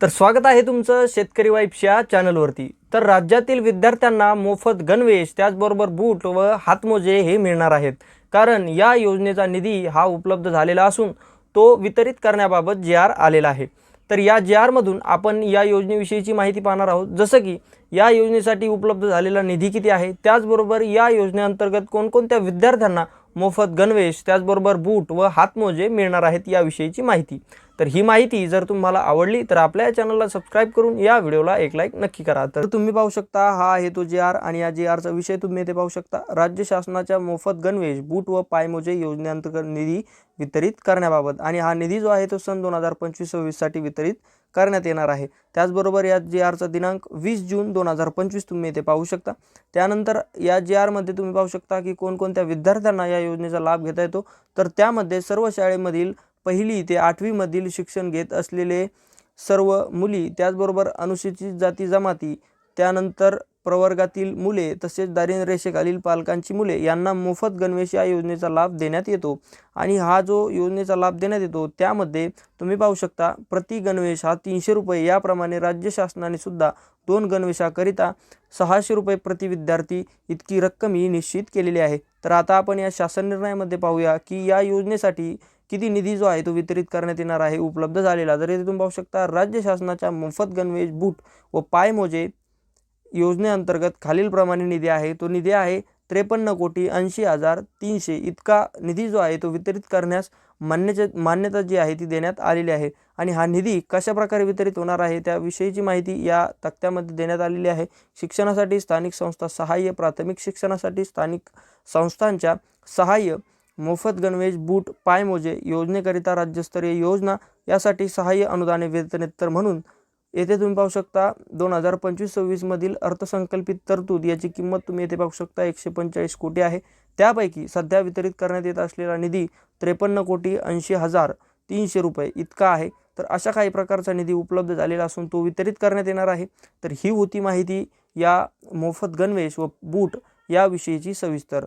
तर स्वागत आहे तुमचं शेतकरी वाईफच्या चॅनलवरती. तर राज्यातील विद्यार्थ्यांना मोफत गणवेश त्याचबरोबर बूट व हातमोजे हे मिळणार आहेत. कारण या योजनेचा निधी हा उपलब्ध झालेला असून तो वितरित करण्याबाबत जे आर आलेला आहे. तर या जे आरमधून आपण या योजनेविषयीची माहिती पाहणार आहोत. जसं की या योजनेसाठी उपलब्ध झालेला निधी किती आहे? त्याचबरोबर या योजनेअंतर्गत कोणकोणत्या विद्यार्थ्यांना मोफत गणवेश त्याचबरोबर बूट व हातमोजे मिळणार आहेत याविषयीची माहिती. तर ही माहिती जर तुम्हाला आवडली तर आपल्या चॅनलला सबस्क्राईब करून या व्हिडिओला एक लाईक नक्की करा. तर तुम्ही पाहू शकता हा आहे तो जे आर आणि या जे आरचा विषय तुम्ही इथे पाहू शकता. राज्य शासनाच्या मोफत गणवेश बूट व पायमोजे योजनेअंतर्गत निधी वितरित करण्याबाबत. आणि हा निधी जो आहे तो सन दोन हजार पंचवीस सव्वीससाठी वितरित करण्यात येणार आहे. त्याचबरोबर या जी आरचा दिनांक वीस जून दोन हजार पंचवीस तुम्ही इथे पाहू शकता. त्यानंतर या जी आरमध्ये तुम्ही पाहू शकता की कोणकोणत्या विद्यार्थ्यांना या योजनेचा लाभ घेता येतो. तर त्यामध्ये सर्व शाळेमधील पहिली ते आठवीमधील शिक्षण घेत असलेले सर्व मुली त्याचबरोबर अनुसूचित जाती जमाती त्यानंतर प्रवर्गातील मुले तसेच दारिद्र्य रेषेखालील पालकांची मुले यांना मोफत गणवेश या योजनेचा लाभ देण्यात येतो. आणि हा जो योजनेचा लाभ देण्यात येतो त्यामध्ये तुम्ही पाहू शकता प्रति गणवेश हा तीनशे रुपये. याप्रमाणे राज्य शासनाने सुद्धा दोन गणवेशाकरिता सहाशे रुपये प्रति विद्यार्थी इतकी रक्कम ही निश्चित केलेली आहे. तर आता आपण या शासन निर्णयामध्ये पाहूया की या योजनेसाठी किती निधी जो आहे तो वितरित करण्यात येणार आहे उपलब्ध झालेला. जर इथे तुम्ही पाहू शकता राज्य शासनाच्या मोफत गणवेश बूट व पायमोजे योजनेअंतर्गत खालीलप्रमाणे निधी आहे. तो निधी आहे त्रेपन्न कोटी ऐंशी हजार तीनशे. इतका निधी जो आहे तो वितरित करण्यास मान्यचे मान्यता जी आहे ती देण्यात आलेली आहे. आणि हा निधी कशाप्रकारे वितरित होणार आहे त्याविषयीची माहिती या तक्त्यामध्ये देण्यात आलेली आहे. शिक्षणासाठी स्थानिक संस्था सहाय्य प्राथमिक शिक्षणासाठी स्थानिक संस्थांच्या सहाय्य मोफत गणवेश बूट पायमोजे योजनेकरिता राज्यस्तरीय योजना यासाठी सहाय्य अनुदाने वेतनेत्तर म्हणून येथे तुम्ही पाहू शकता दोन हजार पंचवीस सव्वीसमधील अर्थसंकल्पित तरतूद याची किंमत तुम्ही येथे पाहू शकता एकशे पंचेचाळीस कोटी आहे. त्यापैकी सध्या वितरित करण्यात येत असलेला निधी त्रेपन्न कोटी ऐंशी हजार तीनशे रुपये इतका आहे. तर अशा काही प्रकारचा निधी उपलब्ध झालेला असून तो वितरित करण्यात येणार आहे. तर ही होती माहिती या मोफत गणवेश व बूट याविषयीची सविस्तर